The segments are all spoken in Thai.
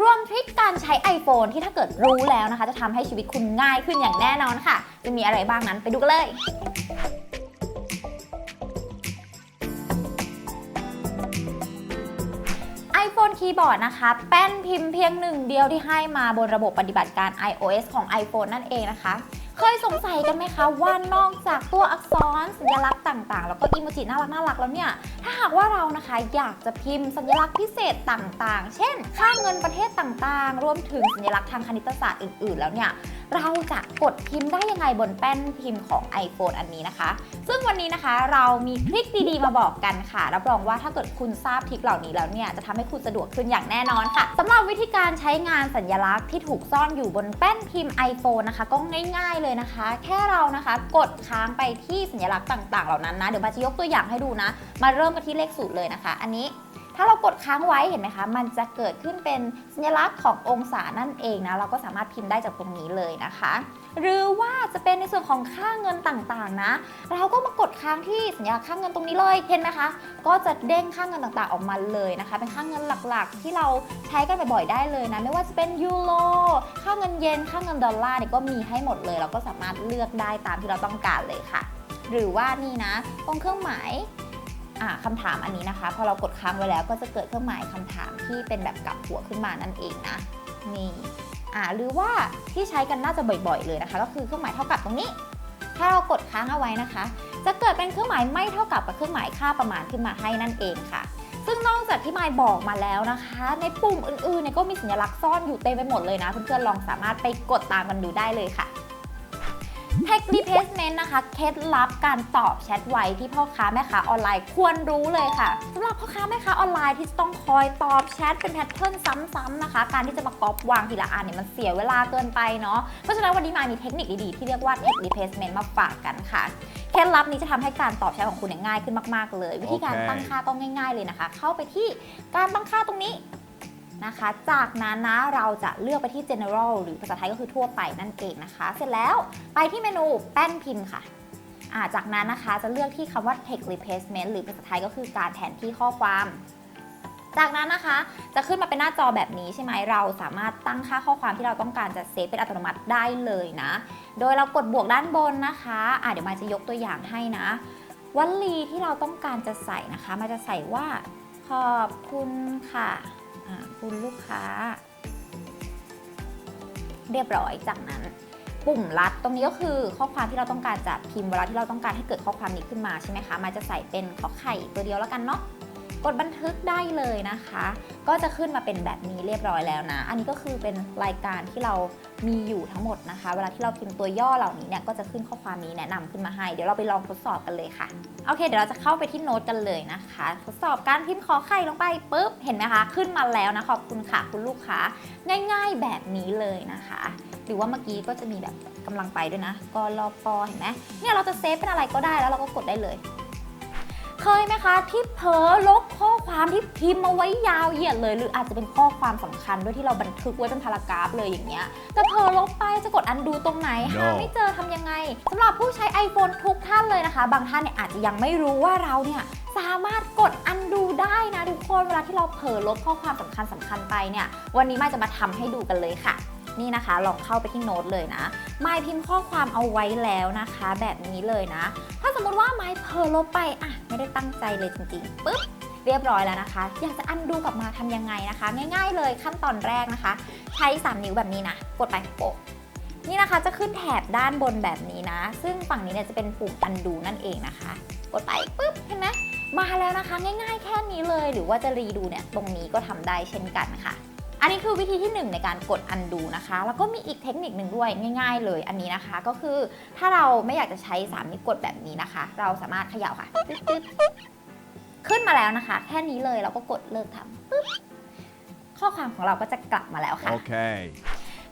รวมทริคการใช้ iPhone ที่ถ้าเกิดรู้แล้วนะคะ จะทำให้ชีวิตคุณง่ายขึ้นอย่างแน่นอนค่ะ จะมีอะไรบ้างนั้นไปดูกันเลยโฟนคีย์บอร์ดนะคะแป้นพิมพ์เพียงหนึ่งเดียวที่ให้มาบนระบบปฏิบัติการ iOS ของ iPhone นั่นเองนะคะ เคยสงสัยกันไหมคะว่านอกจากตัวอักษรสัญลักษณ์ต่างๆ แล้วก็อีโมจิน่ารักน่ารักแล้วเนี่ย ถ้าหากว่าเรานะคะอยากจะพิมพ์สัญลักษณ์พิเศษต่างๆ เช่น ค่าเงินประเทศต่างๆ รวมถึงสัญลักษณ์ทางคณิตศาสตร์อื่นๆ แล้วเนี่ย เราจะกดพิมพ์ได้ยังไงบนแป้นพิมพ์ของ iPhone อันนี้นะคะ ซึ่งวันนี้นะคะเรามีทริคดีๆ มาบอกกันค่ะ รับรองว่าถ้าเกิดคุณทราบทริคเหล่านี้แล้วเนี่ยจะทำให้คุณสะดวกขึ้นอย่างแน่นอนค่ะสำหรับวิธีการใช้งานสัญลักษณ์ที่ถูกซ่อนอยู่บนแป้นพิมพ์ iPhone นะคะ ก็ง่ายๆเลยนะคะ แค่เรานะคะกดค้างไปที่สัญลักษณ์ต่าง ๆ เหล่านั้นนะ เดี๋ยวมาจะยกตัวอย่างให้ดูนะ มาเริ่มกันที่เลขสูตรเลยนะคะ อันนี้ ถ้าเรากดค้างไว้เห็นไหมคะ มันจะเกิดขึ้นเป็นสัญลักษณ์ขององศานั่นเองนะ เราก็สามารถพิมพ์ได้จากตรงนี้เลยนะคะ หรือว่าจะเป็นในส่วนของค่าเงินต่างๆนะ เราก็มากดค้างที่สัญลักษณ์ค่าเงินตรงนี้เลย เห็นไหมคะ ก็จะเด้งค่าเงินต่างๆออกมาเลยนะคะ เป็นค่าเงินหลักๆ ที่เราใช้กันบ่อยๆได้เลยนะ ไม่ว่าจะเป็นยูโร ค่าเงินเยน ค่าเงินดอลลาร์เนี่ยก็มีให้หมดเลย เราก็สามารถเลือกได้ตามที่เราต้องการเลยค่ะ หรือว่านี่นะตรงเครื่องหมาย อ่าคำถามอันนี้นะคะ พอเรากดค้างไว้แล้วก็จะเกิดเครื่องหมายคำถามที่เป็นแบบกลับหัวขึ้นมานั่นเองนะนี่อ่าหรือว่าที่ใช้กันน่าจะบ่อยๆ เลยนะคะ ก็คือเครื่องหมายเท่ากับตรงนี้ ถ้าเรากดค้างเอาไว้นะคะ จะเกิดเป็นเครื่องหมายไม่เท่ากับกับเครื่องหมายค่าประมาณขึ้นมาให้นั่นเองค่ะ ซึ่งนอกจากที่มายบอกมาแล้วนะคะ ในปุ่มอื่นๆเนี่ยก็มีสัญลักษณ์ซ่อนอยู่เต็มไปหมดเลยนะเพื่อนๆลองสามารถไปกดตามกันดูได้เลยค่ะ Text Replacement นะคะเคล็ดลับการตอบแชทไวที่พ่อค้าแม่ค้าออนไลน์ควรรู้เลยค่ะสำหรับพ่อค้าแม่ค้าออนไลน์ที่ต้องคอยตอบแชทเป็นแพทเทิร์นซ้ำๆนะคะ การที่จะมาก๊อปวางทีละอันเนี่ยมันเสียเวลาเกินไปเนาะเพราะฉะนั้นวันนี้มายมีเทคนิคดีๆที่เรียกว่า Text Replacement มาฝากกันค่ะเคล็ดลับนี้จะทำให้การตอบแชทของคุณเนี่ยง่ายขึ้นมาก ๆ เลย วิธีการโอเคตั้งค่าต้องง่าย ๆเลยนะคะ เข้าไปที่การตั้งค่าตรงนี้ นะคะ จากนั้นนะเราจะเลือกไปที่ general หรือภาษาไทยก็คือทั่วไปนั่นเองนะคะ เสร็จแล้วไปที่เมนูแป้นพิมพ์ค่ะาจากนั้นนะคะจะเลือกที่คำว่า text replacement หรือภาษาไทยก็คือการแทนที่ข้อความ จากนั้นนะคะจะขึ้นมาเป็นหน้าจอแบบนี้ใช่ไหมเราสามารถตั้งค่าข้อความที่เราต้องการจะเซฟเป็นอัตโนมัติได้เลยนะ โดยเรากดบวกด้านบนนะคะอ่าเดี๋ยวมายจะยกตัวอย่างให้นะวลีที่เราต้องการจะใส่นะคะมายจะใส่ว่าขอบคุณค่ะ คุณลูกค้า เรียบร้อยจากนั้น ปุ่มลัดตรงนี้ก็คือข้อความที่เราต้องการจะพิมพ์เวลาที่เราต้องการให้เกิดข้อความนี้ขึ้นมาใช่ไหมคะมันจะใส่เป็นขอไข่ตัวเดียวแล้วกันเนาะกดบันทึกได้เลยนะคะ ก็จะขึ้นมาเป็นแบบนี้เรียบร้อยแล้วนะ อันนี้ก็คือเป็นรายการที่เรามีอยู่ทั้งหมดนะคะ เวลาที่เราพิมพ์ตัวย่อเหล่านี้เนี่ยก็จะขึ้นข้อความนี้แนะนำขึ้นมาให้ เดี๋ยวเราไปลองทดสอบกันเลยค่ะ โอเค เดี๋ยวเราจะเข้าไปที่โน้ตกันเลยนะคะ ทดสอบการพิมพ์ขอไข่ลงไปปุ๊บ เห็นไหมคะ ขึ้นมาแล้วนะ ขอบคุณค่ะคุณลูกค้า ง่าย ๆแบบนี้เลยนะคะ หรือว่าเมื่อกี้ก็จะมีแบบกำลังไปด้วยนะ ก็รอปอเห็นไหมเนี่ยเราจะเซฟเป็นอะไรก็ได้แล้วเราก็กดได้เลย เคยไหมคะที่เผลอลบข้อ ความที่พิมพ์มาไว้ยาวเหยียดเลย หรืออาจจะเป็นข้อความสำคัญด้วยที่เราบันทึกไว้เป็นพารากราฟเลยอย่างเงี้ยแต่เผลอลบไปจะกดอันดูตรงไหนหา No ไม่เจอทำยังไงสำหรับผู้ใช้ iPhone ทุกท่านเลยนะคะ บางท่านเนี่ยอาจจะยังไม่รู้ว่าเราเนี่ยสามารถกดอันดูได้นะทุกคนเวลาที่เราเผลอลบข้อความสำคัญสำคัญๆไปเนี่ยวันนี้มายจะมาทำให้ดูกันเลยค่ะนี่นะคะลองเข้าไปที่โน้ตเลยนะมายพิมพ์ข้อความเอาไว้แล้วนะคะ แบบนี้เลยนะ ถ้าสมมติว่ามายเผลอลบไปอะไม่ได้ตั้งใจเลยจริงๆปุ๊บ เรียบร้อยแล้วนะคะ อยากจะอันดูกลับมาทำยังไงนะคะ ง่าย ๆ เลยขั้นตอนแรกนะคะ ใช้ 3 นิ้วแบบนี้นะ กดไปโปะนี่นะคะจะขึ้นแถบด้านบนแบบนี้นะ ซึ่งฝั่งนี้เนี่ยจะเป็นปุ่ม undo นั่นเองนะคะ กดไปปุ๊บเห็นไหมมาแล้วนะคะ ง่ายๆ แค่นี้เลย หรือว่าจะรีดูเนี่ยตรงนี้ก็ทำได้เช่นกันค่ะ อันนี้คือวิธีที่ 1 ในการกด undo นะคะ แล้วก็มีอีกเทคนิคหนึ่งด้วยง่าย ๆ เลยอันนี้นะคะ ก็คือถ้าเราไม่อยากจะใช้3นิ้วกดแบบนี้นะคะ เราสามารถเขย่าค่ะ ขึ้นมาแล้วนะคะ แค่นี้เลยเราก็กดเลิกทำปึ๊บข้อความของเราก็จะกลับมาแล้วค่ะ Okay.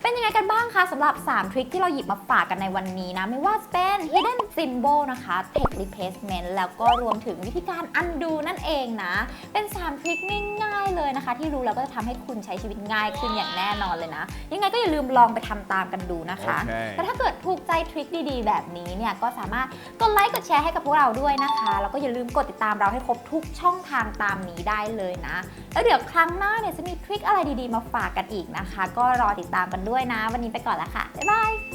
เป็นยังไงกันบ้างคะสำหรับ 3 ทริคที่เราหยิบมาฝากกันในวันนี้นะ ไม่ว่าจะเป็น hidden symbol นะคะ text replacement แล้วก็รวมถึงวิธีการ undo นั่นเองนะ เป็น 3 ทริคง่ายๆเลยนะคะ ที่รู้แล้วก็จะทำให้คุณใช้ชีวิตง่ายขึ้นอย่างแน่นอนเลยนะ ยังไงก็อย่าลืมลองไปทำตามกันดูนะคะโอเคแต่ถ้าเกิดถูกใจทริคดีๆ แบบนี้เนี่ยก็สามารถกดไลค์กดแชร์ให้กับพวกเราด้วยนะคะแล้วก็อย่าลืมกดติดตามเราให้ครบทุกช่องทางตามนี้ได้เลยนะ แล้วเดี๋ยวครั้งหน้าเนี่ยจะมีทริคอะไรดีๆ มาฝากกันอีกนะคะ ก็รอติดตามกันด้วยนะ วันนี้ไปก่อนแล้วค่ะ บ๊ายบาย